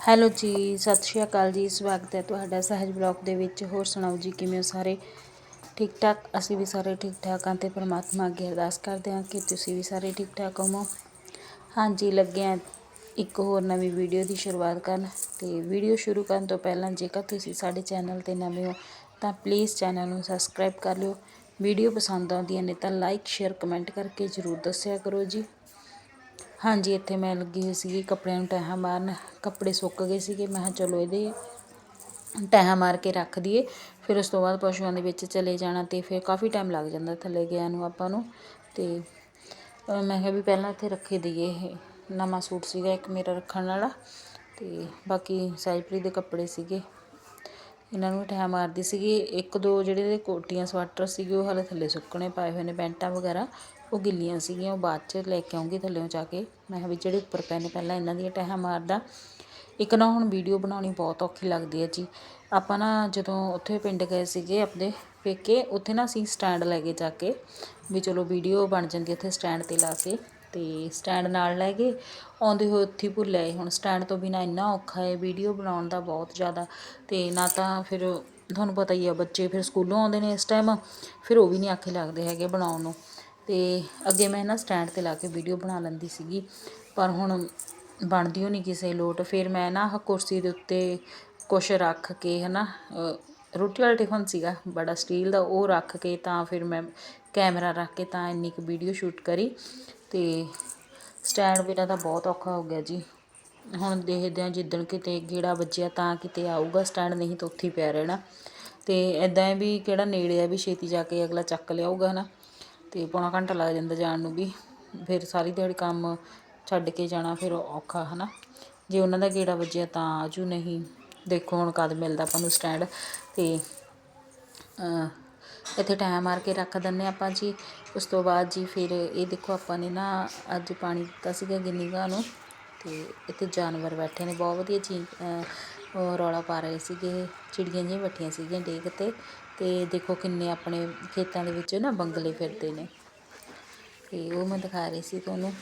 Hello ਜੀ, ਸਤਿ ਸ਼੍ਰੀ ਅਕਾਲ ਜੀ, ਸਵਾਗਤ ਹੈ ਤੁਹਾਡਾ ਸਹਿਜ ਬਲੌਗ ਦੇ ਵਿੱਚ। ਹੋਰ ਸੁਣਾਓ ਜੀ, ਕਿਵੇਂ ਹੋ ਸਾਰੇ? ਠੀਕ ਠਾਕ ਅਸੀਂ ਵੀ ਸਾਰੇ ਠੀਕ ਠਾਕ ਹਾਂ ਤੇ ਪ੍ਰਮਾਤਮਾ ਅੱਗੇ ਅਰਦਾਸ ਕਰਦੇ ਹਾਂ ਕਿ ਤੁਸੀਂ ਵੀ ਸਾਰੇ ਠੀਕ ਠਾਕ ਹੋਵੋ। ਹਾਂਜੀ, ਲੱਗੇ ਹਾਂ ਇੱਕ ਹੋਰ ਨਵੀਂ ਵੀਡੀਓ ਦੀ ਸ਼ੁਰੂਆਤ ਕਰਨ ਤੇ ਵੀਡੀਓ ਸ਼ੁਰੂ ਕਰਨ ਤੋਂ ਪਹਿਲਾਂ ਜੇਕਰ ਤੁਸੀਂ ਸਾਡੇ ਚੈਨਲ ਤੇ ਨਵੇਂ ਹੋ, ਤਾਂ ਪਲੀਜ਼ ਚੈਨਲ ਨੂੰ ਸਬਸਕ੍ਰਾਈਬ ਕਰ ਲਿਓ। ਵੀਡੀਓ ਪਸੰਦ ਆਉਂਦੀਆਂ ਨੇ ਤਾਂ ਲਾਈਕ, ਸ਼ੇਅਰ, ਕਮੈਂਟ ਕਰਕੇ ਜ਼ਰੂਰ ਦੱਸਿਆ ਕਰੋ ਜੀ। ਹਾਂਜੀ, ਇੱਥੇ ਮੈਂ ਲੱਗੀ ਹੋਈ ਸੀਗੀ ਕੱਪੜਿਆਂ ਨੂੰ ਤਹਿਆਂ ਮਾਰਨ। ਕੱਪੜੇ ਸੁੱਕ ਗਏ ਸੀਗੇ। ਮੈਂ ਕਿਹਾ ਚਲੋ ਇਹਦੇ ਤਹਿਆਂ ਮਾਰ ਕੇ ਰੱਖ ਦਈਏ। ਫਿਰ ਉਸ ਤੋਂ ਬਾਅਦ ਪਸ਼ੂਆਂ ਦੇ ਵਿੱਚ ਚਲੇ ਜਾਣਾ ਤੇ ਫਿਰ ਕਾਫੀ ਟਾਈਮ ਲੱਗ ਜਾਂਦਾ ਥੱਲੇ ਗਿਆ ਨੂੰ ਆਪਾਂ ਨੂੰ ਤੇ ਮੈਂ ਕਿਹਾ ਵੀ ਪਹਿਲਾਂ ਇੱਥੇ ਰੱਖੇ ਦਈਏ ਇਹ। ਨਵਾਂ ਸੂਟ ਸੀਗਾ ਇੱਕ ਮੇਰਾ ਰੱਖਣ ਵਾਲਾ ਤੇ ਬਾਕੀ ਸਾਈਪਰੀ ਦੇ ਕੱਪੜੇ ਸੀਗੇ। ਇਹਨਾਂ ਨੂੰ ਠਾ ਮਾਰਦੀ ਸੀਗੀ। ਇੱਕ ਦੋ ਜਿਹੜੇ ਇਹਦੇ ਕੋਟੀਆਂ, ਸਵਾਟਰ ਸੀਗੇ ਉਹ ਹਾਲੇ ਥੱਲੇ ਸੁੱਕਣੇ, ਪਾਏ ਹੋਏ ਨੇ ਪੈਂਟਾਂ ਵਗੈਰਾ। ਉਹ ਗਿੱਲੀਆਂ ਸੀਗੀਆਂ, ਉਹ ਬਾਅਦ ਚ ਲੈ ਕੇ ਆਉਂਗੀ ਥੱਲੇੋਂ ਜਾ ਕੇ। ਮੈਂ ਕਿਹਾ ਵੀ ਜਿਹੜੇ ਉੱਪਰ ਪਏ ਨੇ ਪਹਿਲਾਂ ਇਹਨਾਂ ਦੀਆਂ ਟਹਿਆਂ ਮਾਰਦਾ। ਇੱਕ ਨਾ ਹੁਣ ਵੀਡੀਓ ਬਣਾਉਣੀ ਬਹੁਤ ਔਖੀ ਲੱਗਦੀ ਹੈ ਜੀ। ਆਪਾਂ ਨਾ ਜਦੋਂ ਉੱਥੇ ਪਿੰਡ ਗਏ ਸੀਗੇ ਆਪਣੇ ਪੇਕੇ, ਉੱਥੇ ਨਾ ਅਸੀਂ ਸਟੈਂਡ ਲੈ ਕੇ ਜਾ ਕੇ ਵੀ ਚਲੋ ਵੀਡੀਓ ਬਣ ਜਾਂਦੀ ਉੱਥੇ ਸਟੈਂਡ ਤੇ ਲਾ ਕੇ। ਤੇ ਸਟੈਂਡ ਨਾਲ ਲੈ ਗਏ ਆਉਂਦੇ ਹੋਏ ਉੱਥੇ ਹੀ ਭੁੱਲ ਆਏ। ਹੁਣ ਸਟੈਂਡ ਤੋਂ ਬਿਨਾ ਇੰਨਾ ਔਖਾ ਹੈ ਵੀਡੀਓ ਬਣਾਉਣ ਦਾ ਬਹੁਤ ਜ਼ਿਆਦਾ। ਤੇ ਨਾ ਤਾਂ ਫਿਰ ਤੁਹਾਨੂੰ ਪਤਾ ਹੀ ਆ, ਬੱਚੇ ਫਿਰ ਸਕੂਲੋਂ ਆਉਂਦੇ ਨੇ ਇਸ ਟਾਈਮ ਫਿਰ ਉਹ ਵੀ ਨਹੀਂ ਆਖੇ ਲੱਗਦੇ ਹੈਗੇ ਬਣਾਉਣ ਨੂੰ। ਤੇ ਅੱਗੇ ਮੈਂ ਨਾ ਸਟੈਂਡ ਤੇ ਲਾ ਕੇ ਵੀਡੀਓ ਬਣਾ ਲੈਂਦੀ ਸੀਗੀ ਪਰ ਹੁਣ ਬਣਦੀ ਉਹ ਨਹੀਂ ਕਿਸੇ ਲੋਟ ਫਿਰ ਮੈਂ ਨਾ ਕੁਰਸੀ ਦੇ ਉੱਤੇ ਕੁਛ ਰੱਖ ਕੇ ਹਨਾ ਅ, ਰੋਟੀ ਵਾਲਾ ਟਿਫਨ ਸੀਗਾ ਬੜਾ ਸਟੀਲ ਦਾ ਉਹ ਰੱਖ ਕੇ ਤਾਂ ਫਿਰ ਮੈਂ ਕੈਮਰਾ ਰੱਖ ਕੇ ਤਾਂ ਇੰਨੀ ਕੁ ਵੀਡੀਓ ਸ਼ੂਟ ਕਰੀ ਤੇ ਸਟੈਂਡ ਬਿਨਾਂ ਤਾਂ ਬਹੁਤ ਔਖਾ ਹੋ ਗਿਆ ਜੀ। ਹੁਣ ਦੇਖਦੇ ਹਾਂ ਜਿੱਦਣ ਕਿਤੇ ਗੇੜਾ ਵੱਜਿਆ ਤਾਂ ਕਿਤੇ ਆਊਗਾ ਸਟੈਂਡ ਨਹੀਂ ਤਾਂ ਉੱਥੇ ਹੀ ਪਿਆ ਰਹਿਣਾ। ਤੇ ਐਦਾਂ ਵੀ ਕਿਹੜਾ ਨੇੜੇ ਆ ਵੀ ਛੇਤੀ ਜਾ ਕੇ ਅਗਲਾ ਚੱਕ ਲਿਆਊਗਾ ਹਨਾ। ਅਤੇ ਪੌਣਾ ਘੰਟਾ ਲੱਗ ਜਾਂਦਾ ਜਾਣ ਨੂੰ ਵੀ। ਫਿਰ ਸਾਰੀ ਦਿਹਾੜੀ ਕੰਮ ਛੱਡ ਕੇ ਜਾਣਾ ਫਿਰ ਔਖਾ ਹੈ ਨਾ ਜੇ ਉਹਨਾਂ ਦਾ ਗੇੜਾ ਵੱਜਿਆ ਤਾਂ ਆਜੂ ਨਹੀਂ। ਦੇਖੋ ਹੁਣ ਕਦ ਮਿਲਦਾ ਆਪਾਂ ਨੂੰ ਸਟੈਂਡ। ਅਤੇ ਇੱਥੇ ਟਾਈਮ ਮਾਰ ਕੇ ਰੱਖ ਦਿੰਨੇ ਆਪਾਂ ਜੀ। ਉਸ ਤੋਂ ਬਾਅਦ ਜੀ ਫਿਰ ਇਹ ਦੇਖੋ ਆਪਾਂ ਨੇ ਨਾ ਅੱਜ ਪਾਣੀ ਦਿੱਤਾ ਸੀਗਾ ਗਿੰਨੀ ਨੂੰ। ਤੇ ਇੱਥੇ ਜਾਨਵਰ ਬੈਠੇ ਨੇ, ਬਹੁਤ ਵਧੀਆ ਚੀ ਰੌਲਾ ਪਾ ਰਹੇ ਸੀਗੇ। ਚਿੜੀਆਂ ਜਿਹੀਆਂ ਬੈਠੀਆਂ ਸੀਗੀਆਂ ਡੇਕ ਤੇ। ਤੇ ਦੇਖੋ ਕਿੰਨੇ ਆਪਣੇ ਖੇਤਾਂ ਦੇ ਵਿੱਚ ਨਾ ਬੰਗਲੇ ਫਿਰਦੇ ਨੇ। ਤੇ ਉਹ ਮੈਂ ਦਿਖਾ ਰਹੀ ਸੀ ਤੁਹਾਨੂੰ।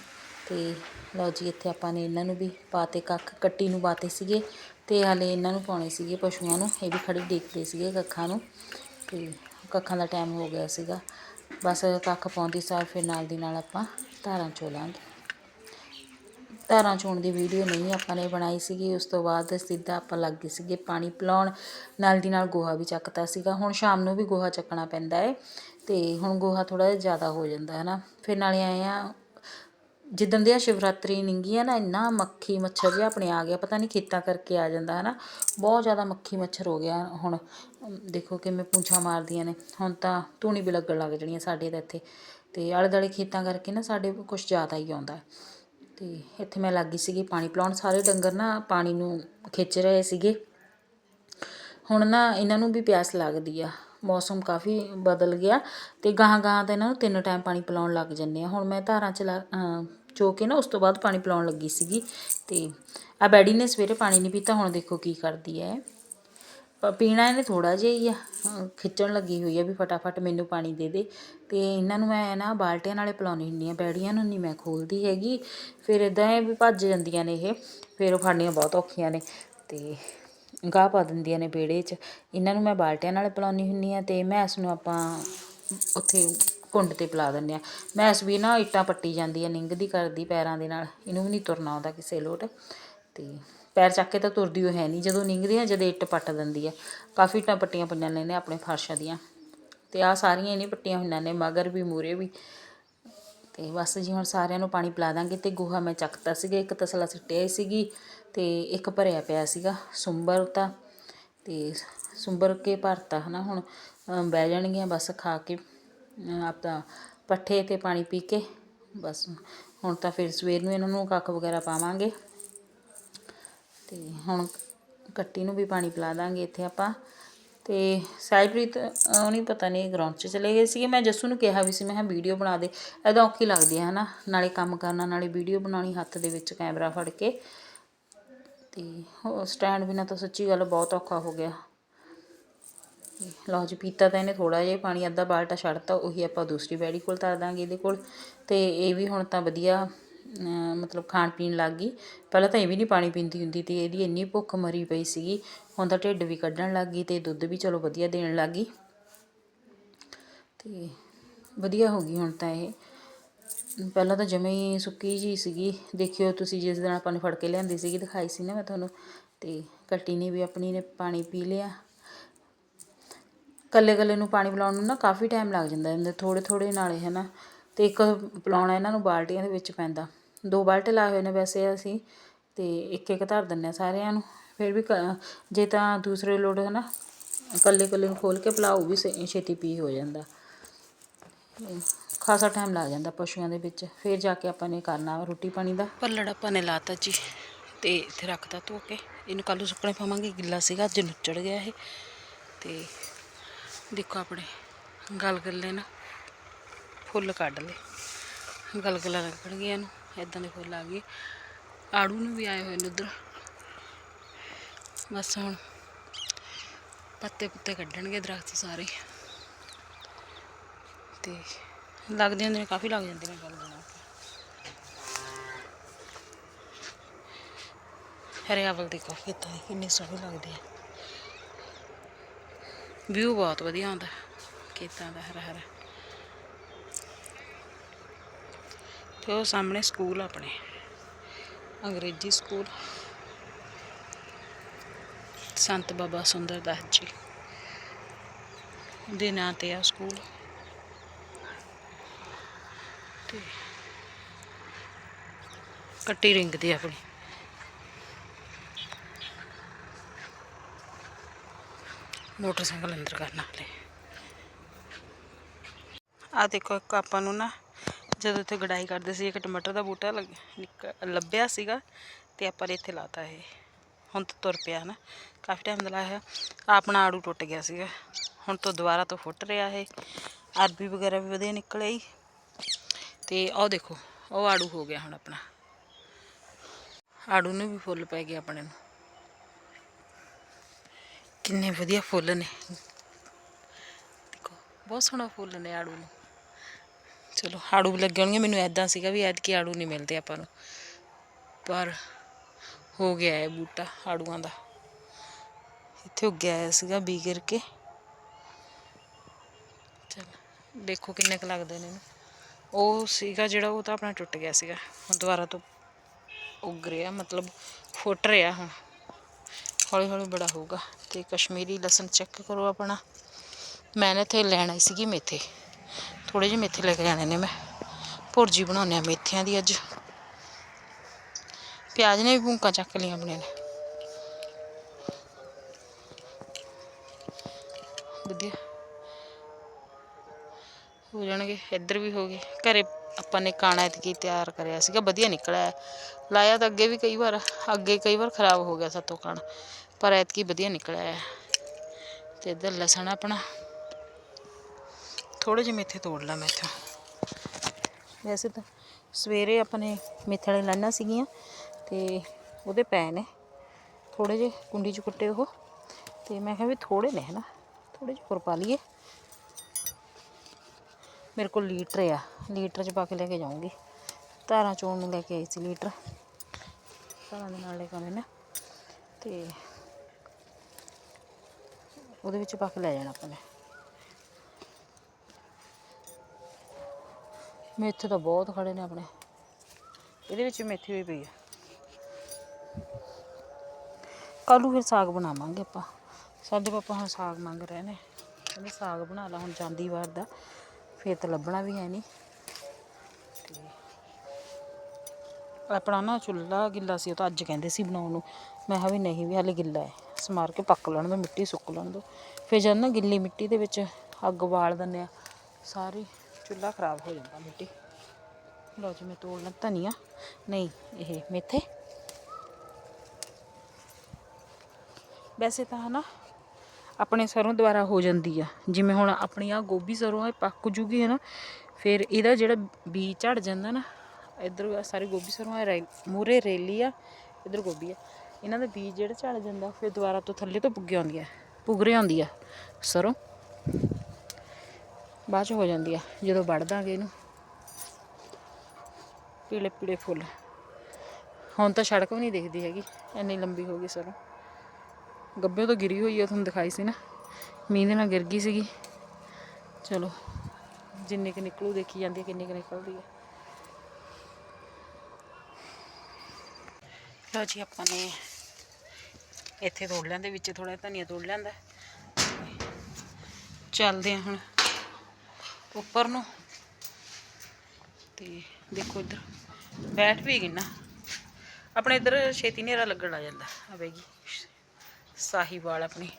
ਤੇ ਲਓ ਜੀ, ਇੱਥੇ ਆਪਾਂ ਨੇ ਇਹਨਾਂ ਨੂੰ ਵੀ ਪਾਤੇ ਕੱਖ, ਕੱਟੀ ਨੂੰ ਪਾਤੇ ਸੀਗੇ ਤੇ ਹਾਲੇ ਇਹਨਾਂ ਨੂੰ ਪਾਉਣੇ ਸੀਗੇ ਪਸ਼ੂਆਂ ਨੂੰ। ਇਹ ਵੀ ਖੜੀ ਦੇਖਦੇ ਸੀਗੇ ਕੱਖਾਂ ਨੂੰ ਤੇ ਕੱਖਾਂ ਦਾ ਟਾਈਮ ਹੋ ਗਿਆ ਸੀਗਾ। ਬਸ ਕੱਖ ਪਾਉਂਦੀ ਸਾਰ ਫਿਰ ਨਾਲ ਦੀ ਨਾਲ ਆਪਾਂ ਧਾਰਾਂ ਚੋ ਲਾਂਗੇ ਧਾਰਾਂ ਚੋਣ ਦੀ ਵੀਡੀਓ ਨਹੀਂ ਆਪਾਂ ਨੇ ਬਣਾਈ ਸੀਗੀ, ਉਸ ਤੋਂ ਬਾਅਦ ਸਿੱਧਾ ਆਪਾਂ ਲੱਗ ਗਏ ਸੀਗੇ ਪਾਣੀ ਪਿਲਾਉਣ। ਨਾਲ ਦੀ ਨਾਲ ਗੋਹਾ ਵੀ ਚੱਕਤਾ ਸੀਗਾ। ਹੁਣ ਸ਼ਾਮ ਨੂੰ ਵੀ ਗੋਹਾ ਚੱਕਣਾ ਪੈਂਦਾ ਹੈ ਤੇ ਹੁਣ ਗੋਹਾ ਥੋੜਾ ਜਿਹਾ ਜ਼ਿਆਦਾ ਹੋ ਜਾਂਦਾ ਹੈ ਨਾ ਫਿਰ ਨਾਲੇ ਆਏ ਆ, ਜਿੱਦਣ ਦੀ ਆ ਸ਼ਿਵਰਾਤਰੀ ਨਿੰਗੀ ਆ ਨਾ, ਇੰਨਾ ਮੱਖੀ ਮੱਛਰ ਜਿਹਾ ਆਪਣੇ ਆ ਗਿਆ, ਪਤਾ ਨਹੀਂ ਖੇਤਾਂ ਕਰਕੇ ਆ ਜਾਂਦਾ ਹੈ ਨਾ ਬਹੁਤ ਜ਼ਿਆਦਾ ਮੱਖੀ ਮੱਛਰ ਹੋ ਗਿਆ ਹੁਣ। ਅਮ ਦੇਖੋ ਕਿਵੇਂ ਪੂੰਛਾਂ ਮਾਰਦੀਆਂ ਨੇ। ਹੁਣ ਤਾਂ ਧੂਣੀ ਵੀ ਲੱਗਣ ਲੱਗ ਜਣੀਆਂ ਸਾਡੇ ਤਾਂ ਇੱਥੇ। ਤੇ ਆਲੇ ਦੁਆਲੇ ਖੇਤਾਂ ਕਰਕੇ ਨਾ ਸਾਡੇ ਕੁਝ ਜ਼ਿਆਦਾ ਹੀ ਆਉਂਦਾ। ਅਤੇ ਇੱਥੇ ਮੈਂ ਲੱਗੀ ਸੀਗੀ ਪਾਣੀ ਪਿਲਾਉਣ। ਸਾਰੇ ਡੰਗਰ ਨਾ ਪਾਣੀ ਨੂੰ ਖਿੱਚ ਰਹੇ ਸੀਗੇ। ਹੁਣ ਨਾ ਇਹਨਾਂ ਨੂੰ ਵੀ ਪਿਆਸ ਲੱਗਦੀ ਆ। ਮੌਸਮ ਕਾਫੀ ਬਦਲ ਗਿਆ ਤੇ ਗਾਹਾਂ ਗਾਹਾਂ ਤਾਂ ਇਹਨਾਂ ਨੂੰ ਤਿੰਨ ਟਾਈਮ ਪਾਣੀ ਪਿਲਾਉਣ ਲੱਗ ਜੰਨੇ ਆ। ਹੁਣ ਮੈਂ ਧਾਰਾਂ ਚ ਲਾ ਚੋ ਕੇ ਨਾ ਉਸ ਤੋਂ ਬਾਅਦ ਪਾਣੀ ਪਿਲਾਉਣ ਲੱਗੀ ਸੀਗੀ। ਤੇ ਆ ਬੈਡੀ ਨੇ ਸਵੇਰੇ ਪਾਣੀ ਨਹੀਂ ਪੀਤਾ, ਹੁਣ ਦੇਖੋ ਕੀ ਕਰਦੀ ਹੈ ਪੀਣਾ ਇਹਨੇ ਥੋੜਾ ਜਿਹਾ ਹੀ ਆ। ਖਿੱਚਣ ਲੱਗੀ ਹੋਈ ਆ ਵੀ ਫਟਾਫਟ ਮੈਨੂੰ ਪਾਣੀ ਦੇ ਦੇ। ਤੇ ਇਹਨਾਂ ਨੂੰ ਮੈਂ ਨਾ ਬਾਲਟੀਆਂ ਨਾਲੇ ਪਿਲਾਉਣੀ ਹੁੰਦੀ ਆ, ਬੈੜੀਆਂ ਨੂੰ ਨਹੀਂ ਮੈਂ ਖੋਲਦੀ ਹੈਗੀ। ਫਿਰ ਇਦਾਂ ਹੈ ਵੀ ਭੱਜ ਜਾਂਦੀਆਂ ਨੇ ਇਹ, ਫਿਰ ਉਹ ਫੜਨੀਆਂ ਬਹੁਤ ਔਖੀਆਂ ਨੇ। ਤੇ ਗਾਹ ਪਾ ਦਿੰਦੀਆਂ ਨੇ ਵਿਹੜੇ 'ਚ। ਇਹਨਾਂ ਨੂੰ ਮੈਂ ਬਾਲਟੀਆਂ ਨਾਲ ਪਿਲਾਉਣੀ ਹੁੰਦੀ ਆ ਤੇ ਇਸ ਨੂੰ ਆਪਾਂ ਉੱਥੇ ਕੁੰਡ ਤੇ ਪਿਲਾ ਦਿੰਦੇ ਆ। ਇਸ ਵੀ ਨਾ ਇੱਟਾਂ ਪੱਟੀ ਜਾਂਦੀ ਆ, ਨਿੰਗਦੀ ਕਰਦੀ ਪੈਰਾਂ ਦੇ ਨਾਲ। ਇਹਨੂੰ ਵੀ ਨਹੀਂ ਤੁਰਨਾ ਆਉਂਦਾ ਕਿਸੇ ਲੋਟ। ਤੇ ਪੈਰ ਚੱਕ ਕੇ ਤਾਂ ਤੁਰਦੀ ਉਹ ਹੈ ਨਹੀਂ, ਜਦੋਂ ਨਿੰਗਦੀ ਆ, ਜਦ ਇੱਟ ਪੱਟ ਦਿੰਦੀ ਆ। ਕਾਫੀ ਇੱਟਾਂ ਪੱਟੀਆਂ ਪਈਆਂ ਨੇ ਆਪਣੇ ਫਰਸ਼ਾਂ ਦੀਆਂ। ਤੇ ਆ ਸਾਰੀਆਂ ਇਹਨੇ ਪੱਟੀਆਂ ਹੋਈਆਂ ਨੇ, ਮਗਰ ਵੀ ਮੂਰੇ ਵੀ। ਤੇ ਬਸ ਜੀ, ਹੁਣ ਸਾਰਿਆਂ ਨੂੰ ਪਾਣੀ ਪਿਲਾ ਦਾਂਗੇ ਤੇ ਗੋਹਾ ਮੈਂ ਚੱਕਤਾ ਸੀਗਾ, ਇੱਕ ਤਸਲਾ ਸਿੱਟਿਆ ਹੀ ਸੀਗੀ ਤੇ ਇੱਕ ਭਰਿਆ ਪਿਆ ਸੀਗਾ, ਸੁੰਬਰ ਤਾਂ। ਤੇ ਸੁੰਬਰ ਕੇ ਭਰਤਾ ਹਨਾ ਹੁਣ ਬਹਿ ਜਾਣਗੀਆਂ ਬਸ ਖਾ ਕੇ ਅਮ ਆਪਦਾ ਪੱਠੇ ਤੇ ਪਾਣੀ ਪੀ ਕੇ। ਬਸ ਹੁਣ ਤਾਂ ਫਿਰ ਸਵੇਰ ਨੂੰ ਇਹਨਾਂ ਨੂੰ ਕੱਖ ਵਗੈਰਾ ਪਾਵਾਂਗੇ। ਤੇ ਹੁਣ ਕੱਟੀ ਨੂੰ ਵੀ ਪਾਣੀ ਪਿਲਾ ਦਾਂਗੇ ਇੱਥੇ ਆਪਾਂ। ਤੇ ਸਾਈਪ੍ਰੀਤ ਉਹ ਪਤਾ ਨਹੀਂ ਗਰਾਊਂਡ 'ਚ ਚਲੇ ਗਏ ਸੀਗੇ। ਮੈਂ ਜੱਸੂ ਨੂੰ ਕਿਹਾ ਵੀ ਸੀ, ਮੈਂ ਕਿਹਾ ਵੀਡੀਓ ਬਣਾ ਦੇ। ਐਦਾਂ ਔਖੀ ਲੱਗਦੀ ਹੈ ਹਨਾ? ਨਾਲੇ ਕੰਮ ਕਰਨਾ, ਨਾਲੇ ਵੀਡੀਓ ਬਣਾਉਣੀ ਹੱਥ ਦੇ ਵਿੱਚ ਕੈਮਰਾ ਫੜ ਕੇ। ਤੇ ਸਟੈਂਡ ਬਿਨਾਂ ਤਾਂ ਸੱਚੀ ਗੱਲ ਬਹੁਤ ਔਖਾ ਹੋ ਗਿਆ। ਤੇ ਲਓ ਜੀ, ਪੀਤਾ ਤਾਂ ਇਹਨੇ ਥੋੜਾ ਜਿਹਾ ਪਾਣੀ, ਅੱਧਾ ਬਾਲਟਾ ਛੱਡਤਾ, ਉਹੀ ਆਪਾਂ ਦੂਸਰੀ ਬੈੜੀ ਕੋਲ ਧਰ ਦਾਂਗੇ ਇਹਦੇ ਕੋਲ। ਤੇ ਇਹ ਵੀ ਹੁਣ ਤਾਂ ਵਧੀਆ ਮਤਲਬ ਖਾਣ ਪੀਣ ਲੱਗ ਗਈ। ਪਹਿਲਾਂ ਤਾਂ ਇਹ ਵੀ ਨਹੀਂ ਪਾਣੀ ਪੀਂਦੀ ਹੁੰਦੀ ਤੇ ਇਹਦੀ ਇੰਨੀ ਭੁੱਖ ਮਰੀ ਪਈ ਸੀਗੀ। ਹੁਣ ਤਾਂ ਢਿੱਡ ਵੀ ਕੱਢਣ ਲੱਗ ਗਈ ਤੇ ਦੁੱਧ ਵੀ ਚਲੋ ਵਧੀਆ ਦੇਣ ਲੱਗ ਗਈ। ਤੇ ਵਧੀਆ ਹੋ ਗਈ ਹੁਣ ਤਾਂ ਇਹ। ਪਹਿਲਾਂ ਤਾਂ ਜਮੇ ਹੀ ਸੁੱਕੀ ਜੀ ਸੀਗੀ। ਦੇਖਿਓ ਤੁਸੀਂ ਜਿਸ ਦਿਨ ਆਪਾਂ ਨੇ ਫੜ ਕੇ ਲਿਆਂਦੀ ਸੀਗੀ, ਦਿਖਾਈ ਸੀ ਨਾ ਮੈਂ ਤੁਹਾਨੂੰ। ਤੇ ਕੱਟੀ ਨੇ ਵੀ ਆਪਣੀ ਨੇ ਪਾਣੀ ਪੀ ਲਿਆ। ਕੱਲੇ ਕੱਲੇ ਨੂੰ ਪਾਣੀ ਪਿਲਾਉਣ ਨੂੰ ਨਾ ਕਾਫੀ ਟਾਈਮ ਲੱਗ ਜਾਂਦਾ ਇਹਦੇ ਥੋੜੇ ਥੋੜੇ ਨਾਲੇ ਹੈ ਨਾ ਤੇ ਇੱਕ ਪਿਲਾਉਣਾ ਇਹਨਾਂ ਨੂੰ ਬਾਲਟੀਆਂ ਦੇ ਵਿੱਚ ਪੈਂਦਾ। ਦੋ ਬਾਲਟੇ ਲਾਏ ਹੋਏ ਨੇ ਵੈਸੇ ਅਸੀਂ ਤੇ ਇੱਕ ਇੱਕ ਧਰ ਦਿੰਨੇ ਆ ਸਾਰਿਆਂ ਨੂੰ। ਫਿਰ ਵੀ ਕ- ਜੇ ਤਾਂ ਦੂਸਰੇ ਲੋਟ ਹੈ ਨਾ, ਇਕੱਲੇ ਇਕੱਲੇ ਨੂੰ ਖੋਲ ਕੇ ਪਿਲਾਓ ਵੀ ਸੇ- ਛੇਤੀ ਪੀ ਹੋ ਜਾਂਦਾ। ਖਾਸਾ ਟਾਈਮ ਲੱਗ ਜਾਂਦਾ ਪਸ਼ੂਆਂ ਦੇ ਵਿੱਚ। ਫਿਰ ਜਾ ਕੇ ਆਪਾਂ ਨੇ ਕਰਨਾ ਰੋਟੀ ਪਾਣੀ ਦਾ। ਪੱਲੜ ਆਪਾਂ ਨੇ ਲਾਤਾ ਜੀ ਤੇ ਇੱਥੇ ਰੱਖਤਾ ਧੋ ਕੇ। ਇਹਨੂੰ ਕੱਲ੍ਹ ਨੂੰ ਸੁੱਕਣੇ ਪਾਵਾਂਗੇ, ਗਿੱਲਾ ਸੀਗਾ, ਅੱਜ ਨੁੱਚੜ ਗਿਆ ਇਹ। ਤੇ ਦੇਖੋ ਆਪਣੇ ਗਲਗਲੇ ਨਾ, ਫੁੱਲ ਕੱਢ ਲਏ। ਗਲਗਲਾ ਲੱਗਣਗੀਆਂ ਇਹਨੂੰ। ਇਦਾਂ ਦੇ ਫੁੱਲ ਆ ਗਏ। ਆੜੂ ਨੂੰ ਵੀ ਆਏ ਹੋਏ ਨੇ ਉਧਰ। ਬਸ ਹੁਣ ਪੱਤੇ ਪੁੱਤੇ ਕੱਢਣਗੇ ਦਰਖਤ ਸਾਰੇ। ਤੇ ਲੱਗਦੇ ਹੁੰਦੇ ਨੇ, ਕਾਫੀ ਲੱਗ ਜਾਂਦੇ ਨੇ ਗੱਲ ਬਣਾ ਹਰਿਆਵਲ ਦੇਖੋ ਖੇਤਾਂ ਦੀ, ਕਿੰਨੀ ਸੋਹਣੀ ਲੱਗਦੀ ਹੈ ਵਿਊ ਬਹੁਤ ਵਧੀਆ ਆਉਂਦਾ, ਖੇਤਾਂ ਦਾ ਹਰਾ ਹਰਾ ਤੇ ਉਹ ਸਾਹਮਣੇ ਸਕੂਲ ਆਪਣੇ, ਅੰਗਰੇਜ਼ੀ ਸਕੂਲ। ਸੰਤ ਬਾਬਾ ਸੁੰਦਰ ਦਾਸ ਜੀ ਦੇ ਨਾਂ ਤੇ ਆ ਸਕੂਲ। ਤੇ ਕੱਟੀ ਰਿੰਗ ਦੀ ਆਪਣੀ। ਮੋਟਰਸਾਈਕਲ ਅੰਦਰ ਕਰਨ ਵਾਲੇ ਆ ਦੇਖੋ ਇੱਕ ਆਪਾਂ ਨੂੰ ਨਾ ਜਦੋਂ ਇੱਥੇ ਗੜਾਈ ਕਰਦੇ ਸੀ, ਇੱਕ ਟਮਾਟਰ ਦਾ ਬੂਟਾ ਲੱਗ, ਨਿਕ- ਲੱਭਿਆ ਸੀਗਾ ਤੇ ਆਪਾਂ ਨੇ ਇੱਥੇ ਲਾਤਾ ਇਹ। ਹੁਣ ਤਾਂ ਤੁਰ ਪਿਆ ਨਾ ਕਾਫੀ ਟਾਈਮ ਦਾ ਲਾਇਆ। ਆਹ ਆਪਣਾ ਆੜੂ ਟੁੱਟ ਗਿਆ ਸੀਗਾ। ਹੁਣ ਤੋਂ ਦੁਬਾਰਾ ਤੋਂ ਫੁੱਟ ਰਿਹਾ ਇਹ। ਅਰਬੀ ਵਗੈਰਾ ਵੀ ਵਧੀਆ ਨਿਕਲ ਆਈ। ਤੇ ਉਹ ਦੇਖੋ ਉਹ ਆੜੂ ਹੋ ਗਿਆ ਹੁਣ ਆਪਣਾ। ਆੜੂ ਨੂੰ ਵੀ ਫੁੱਲ ਪੈ ਗਏ ਆਪਣੇ ਨੂੰ। ਕਿੰਨੇ ਵਧੀਆ ਫੁੱਲ ਨੇ। ਦੇਖੋ, ਬਹੁਤ ਸੋਹਣਾ ਫੁੱਲ ਨੇ ਆੜੂ ਨੂੰ। ਚਲੋ, ਆੜੂ ਵੀ ਲੱਗੇ ਹੋਣਗੇ, ਮੈਨੂੰ ਐਦਾਂ ਸੀਗਾ ਵੀ ਐਤਕੀ ਆੜੂ ਨਹੀਂ ਮਿਲਦੇ ਆਪਾਂ ਨੂੰ। ਪਰ ਹੋ ਗਿਆ ਹੈ ਬੂਟਾ ਆੜੂਆਂ ਦਾ। ਇੱਥੇ ਉੱਗਿਆ ਹੋਇਆ ਸੀਗਾ ਬੀ ਗਿਰ ਕੇ। ਚਲ, ਦੇਖੋ ਕਿੰਨੇ ਕੁ ਲੱਗਦੇ ਨੇ ਇਹਨੂੰ। ਉਹ ਸੀਗਾ ਜਿਹੜਾ ਉਹ ਤਾਂ ਆਪਣਾ ਟੁੱਟ ਗਿਆ ਸੀਗਾ, ਹੁਣ ਦੁਬਾਰਾ ਤੋਂ ਉੱਗ ਰਿਹਾ ਮਤਲਬ ਫੁੱਟ ਰਿਹਾ ਹੁਣ। ਹੌਲੀ ਹੌਲੀ ਬੜਾ ਹੋਊਗਾ। ਤੇ ਕਸ਼ਮੀਰੀ ਲਸਣ ਚੈੱਕ ਕਰੋ ਆਪਣਾ। ਮੈਂ ਨਾ ਇੱਥੇ ਲੈਣ ਆਈ ਸੀਗੀ ਮੇਥੇ। ਥੋੜੇ ਜਿਹੇ ਮੇਥੇ ਲੈ ਕੇ ਜਾਣੇ ਨੇ ਮੈਂ। ਭੁਰਜੀ ਬਣਾਉਂਦੇ ਆ ਮੇਥਿਆਂ ਦੀ ਅੱਜ। ਪਿਆਜ਼ ਨੇ ਵੀ ਭੂੰਕਾਂ ਚੱਕ ਲਈਆਂ ਆਪਣੇ ਨੇ। ਵਧੀਆ। ਹੋ ਜਾਣਗੇ, ਇੱਧਰ ਵੀ ਹੋ ਗਏ। ਘਰੇ ਆਪਾਂ ਨੇ ਕਾਣਾ ਇਤਕੀ ਤਿਆਰ ਕਰਿਆ ਸੀਗਾ, ਵਧੀਆ ਨਿਕਲਿਆ। ਹੈ। ਲਾਇਆ ਤਾਂ ਅੱਗੇ ਵੀ ਕਈ ਵਾਰ, ਅੱਗੇ ਕਈ ਵਾਰ ਖਰਾਬ ਹੋ ਗਿਆ ਸਾਤੋਂ ਕਾਣਾ। ਪਰ ਐਤਕੀ ਵਧੀਆ ਨਿਕਲਿਆ ਹੈ ਤੇ ਇੱਧਰ ਲਸਣ ਆਪਣਾ। ਥੋੜੇ ਜਿਹੇ ਮੇਥੇ ਤੋੜ ਲਾ ਮੈਂ ਇੱਥੋਂ। ਵੈਸੇ ਤਾਂ ਸਵੇਰੇ ਆਪਣੇ ਮੇਥੇ ਵਾਲੇ ਲਾਈਨਾਂ ਸੀਗੀਆਂ ਤੇ ਉਹਦੇ ਪੈ ਨੇ। ਥੋੜੇ ਜਿਹੇ ਕੁੰਡੀ 'ਚ ਕੁੱਟੇ ਉਹ। ਤੇ ਮੈਂ ਕਿਹਾ ਵੀ ਥੋੜੇ ਨੇ ਹਨਾ ਥੋੜੇ ਜਿਹੇ ਹੋਰ ਪਾ ਲਈਏ। ਮੇਰੇ ਕੋਲ ਲੀਟਰ ਆ, ਲੀਟਰ 'ਚ ਪਾ ਕੇ ਲੈ ਕੇ ਜਾਊਂਗੀ। ਧਾਰਾਂ ਚੋਣ ਨੂੰ ਲੈ ਕੇ ਆਈ ਸੀ ਲੀਟਰ। ਧਾਰਾਂ ਦੇ ਨਾਲ ਲੈ ਕੇ ਆਉਣੇ ਨੇ। ਤੇ ਉਹਦੇ ਵਿੱਚ ਪਾ ਕੇ ਲੈ ਜਾਣਾ ਆਪਾਂ ਨੇ। ਮੇਥੇ ਤਾਂ ਬਹੁਤ ਖੜੇ ਨੇ ਆਪਣੇ। ਇਹਦੇ ਵਿੱਚ ਮੇਥੀ ਹੋਈ ਪਈ ਕੱਲ੍ਹ ਨੂੰ ਫਿਰ ਸਾਗ ਬਣਾਵਾਂਗੇ ਆਪਾਂ। ਸਾਡੇ ਪਾਪਾ ਹੁਣ ਸਾਗ ਮੰਗ ਰਹੇ ਨੇ। ਕਹਿੰਦੇ ਸਾਗ ਬਣਾ ਲਾ ਹੁਣ ਜਾਂਦੀ ਵਾਰ ਦਾ। ਫਿਰ ਤਾਂ ਲੱਭਣਾ ਵੀ ਹੈ ਨਹੀਂ। ਆਪਣਾ ਨਾ ਚੁੱਲ੍ਹਾ ਗਿੱਲਾ ਸੀ ਉਹ ਤਾਂ ਅੱਜ ਕਹਿੰਦੇ ਸੀ ਬਣਾਉਣ ਨੂੰ। ਮੈਂ ਕਿਹਾ ਵੀ ਨਹੀਂ ਵੀ ਹਾਲੇ ਗਿੱਲਾ ਹੈ। ਸਮਾਰ ਕੇ ਪੱਕ ਲੈਣ ਦੋ ਮਿੱਟੀ ਸੁੱਕ ਲੈਣ ਦੋ। ਫਿਰ ਜਦ ਨਾ ਗਿੱਲੀ ਮਿੱਟੀ ਦੇ ਵਿੱਚ ਅੱਗ ਬਾਲ ਦਿੰਦੇ ਆ ਸਾਰੀ। ਚੁੱਲ੍ਹਾ ਖਰਾਬ ਹੋ ਜਾਂਦਾ ਮਿੱਟੀ। ਲਓ ਜੀ, ਮੈਂ ਤੋੜ ਧਨੀਆ। ਨਹੀਂ, ਇਹ ਮੇਥੇ। ਵੈਸੇ ਤਾਂ ਹਨਾ, ਆਪਣੇ ਸਰੋਂ ਦੁਆਰਾ ਹੋ ਜਾਂਦੀ ਆ। ਜਿਵੇਂ ਹੁਣ ਆਪਣੀ ਆ ਗੋਭੀ ਸਰੋਂ ਇਹ ਪੱਕ ਜੂਗੀ ਹੈ ਨਾ ਫਿਰ ਇਹਦਾ ਜਿਹੜਾ ਬੀਜ ਝੜ ਜਾਂਦਾ ਨਾ, ਇੱਧਰ ਸਾਰੇ ਗੋਭੀ ਸਰੋਂ ਆ ਮੂਰੇ ਰੇਲੀ ਆ, ਇੱਧਰ ਗੋਭੀ ਆ। ਇਹਨਾਂ ਦਾ ਬੀਜ ਜਿਹੜਾ ਝੜ ਜਾਂਦਾ, ਫਿਰ ਦੁਬਾਰਾ ਤੋਂ ਥੱਲੇ ਤੋਂ ਪੁੱਗੇ ਆਉਂਦੀ ਆ, ਪੁਗਰੇ ਆਉਂਦੀ ਆ ਸਰੋਂ। ਬਾਅਦ ਚ ਹੋ ਜਾਂਦੀ ਆ, ਜਦੋਂ ਵੜ ਦਾਂਗੇ ਇਹਨੂੰ। ਪੀਲੇ ਪੀਲੇ ਫੁੱਲ। ਹੁਣ ਤਾਂ ਸੜਕ ਵੀ ਨਹੀਂ ਦਿਖਦੀ ਹੈਗੀ, ਇੰਨੀ ਲੰਬੀ ਹੋ ਗਈ ਸਰੋਂ ਗੱਬੇ ਤੋਂ ਗਿਰੀ ਹੋਈ ਆ, ਤੁਹਾਨੂੰ ਦਿਖਾਈ ਸੀ ਨਾ। ਮੀਂਹ ਦੇ ਨਾਲ ਗਿਰ ਗਈ ਸੀਗੀ। ਚਲੋ, ਜਿੰਨੀ ਕੁ ਨਿਕਲੂ, ਦੇਖੀ ਜਾਂਦੀ ਕਿੰਨੀ ਕੁ ਨਿਕਲਦੀ ਹੈ ਲਓ ਜੀ, ਆਪਾਂ ਨੇ ਇੱਥੇ ਤੋੜ ਲੈਂਦੇ ਵਿੱਚ ਥੋੜਾ ਧਨੀਆ ਤੋੜ ਲੈਂਦਾ ਚੱਲਦੇ ਹਾਂ ਹੁਣ। ਉੱਪਰ ਨੂੰ। ਤੇ ਦੇਖੋ ਇੱਧਰ, ਬੈਠ ਵੀ ਗਈ ਨਾ। ਆਪਣੇ ਇੱਧਰ ਛੇਤੀ ਹਨੇਰਾ ਲੱਗਣ ਲੱਗ ਜਾਂਦਾ, ਆਵੇਗੀ। ਸਾਹੀਵਾਲ ਆਪਣੀ।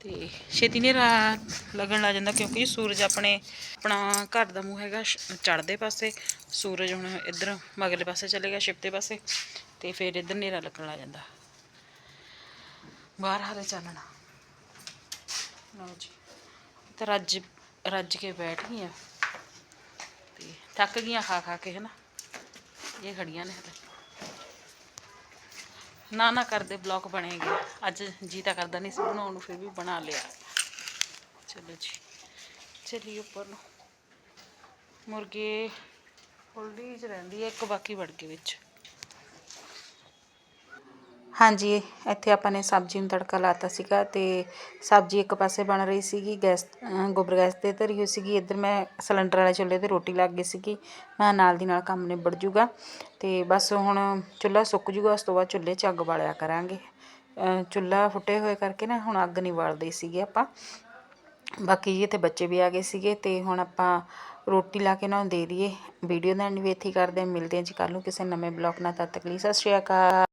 ਤੇ ਛੇਤੀ ਹਨੇਰਾ ਲੱਗਣ ਲੱਗ ਜਾਂਦਾ ਕਿਉਂਕਿ ਸੂਰਜ ਆਪਣੇ, ਆਪਣਾ ਘਰ ਦਾ ਮੂੰਹ ਹੈਗਾ ਚੜ੍ਹਦੇ ਪਾਸੇ। ਸੂਰਜ ਹੁਣ ਇੱਧਰ ਮਗਲੇ ਪਾਸੇ ਚਲੇ ਚਲੇਗਾ ਛਿਪਤੇ ਪਾਸੇ। ਤੇ ਫਿਰ ਇੱਧਰ ਹਨੇਰਾ ਲੱਗਣ ਲੱਗ ਜਾਂਦਾ। ਬਾਹਰ ਹਾਲੇ ਚਾਨਣਾ। ਲਓ ਜੀ ਤੇ ਰੱਜ ਰੱਜ ਕੇ ਬੈਠ ਗਈਆਂ। ਤੇ ਥੱਕ ਗਈਆਂ ਖਾ ਖਾ ਕੇ, ਹਨਾ। ਇਹ ਖੜੀਆਂ ਨੇ ਹਲੇ। ਨਾ ਨਾ ਕਰਦੇ ਬਲੌਕ ਬਣੇਗੇ ਅੱਜ ਜੀ ਤਾਂ ਕਰਦਾ ਨਹੀਂ ਸੀ ਬਣਾਉਣ ਨੂੰ, ਫਿਰ ਵੀ ਬਣਾ ਲਿਆ। ਚਲੋ ਜੀ। ਚਲੀ ਉੱਪਰ ਨੂੰ। ਮੁਰਗੇ ਹੋਲਡੀ ਚ ਰਹਿੰਦੀ ਹੈ, ਇੱਕ ਬਾਕੀ ਵੜ ਕੇ ਵਿੱਚ। ਹਾਂਜੀ, ਇੱਥੇ ਆਪਾਂ ਨੇ ਸਬਜ਼ੀ ਨੂੰ ਤੜਕਾ ਲਾਤਾ ਸੀਗਾ ਤੇ ਸਬਜ਼ੀ ਇੱਕ ਪਾਸੇ ਬਣ ਰਹੀ ਸੀਗੀ, ਗੈਸ ਗੋਬਰ ਗੈਸ ਤੇ ਧਰੀ ਹੋਈ ਸੀਗੀ। ਇੱਧਰ ਮੈਂ ਸਿਲੰਡਰ ਵਾਲੇ ਚੁੱਲ੍ਹੇ ਤੇ ਰੋਟੀ ਲੱਗ ਗਈ ਸੀਗੀ। ਮੈਂ ਨਾਲ ਦੀ ਨਾਲ ਕੰਮ ਨਿਬੜ ਜੂਗਾ ਤੇ ਬਸ ਹੁਣ ਚੁੱਲ੍ਹਾ ਸੁੱਕ ਜੂਗਾ, ਉਸ ਤੋਂ ਬਾਅਦ ਚੁੱਲ੍ਹੇ 'ਚ ਅੱਗ ਬਾਲਿਆ ਕਰਾਂਗੇ। ਚੁੱਲ੍ਹਾ ਫੁੱਟੇ ਹੋਏ ਕਰਕੇ ਨਾ ਹੁਣ ਅੱਗ ਨਹੀਂ ਬਾਲਦੇ ਸੀਗੇ ਆਪਾਂ। ਬਾਕੀ ਜੀ ਇੱਥੇ ਬੱਚੇ ਵੀ ਆ ਗਏ ਸੀਗੇ ਤੇ ਹੁਣ ਆਪਾਂ ਰੋਟੀ ਲਾ ਕੇ ਉਹਨਾਂ ਨੂੰ ਦੇ ਦਈਏ। ਵੀਡੀਓ ਦਾ ਐਂਡ ਵੀ ਇੱਥੇ ਹੀ ਕਰਦੇ ਹਾਂ ਮਿਲਦੇ ਹਾਂ ਜੀ ਕੱਲ੍ਹ ਨੂੰ ਕਿਸੇ ਨਵੇਂ ਬਲੌਗ ਨਾਲ, ਤਦ ਤੱਕ ਲਈ ਸਤਿ ਸ਼੍ਰੀ ਅਕਾਲ।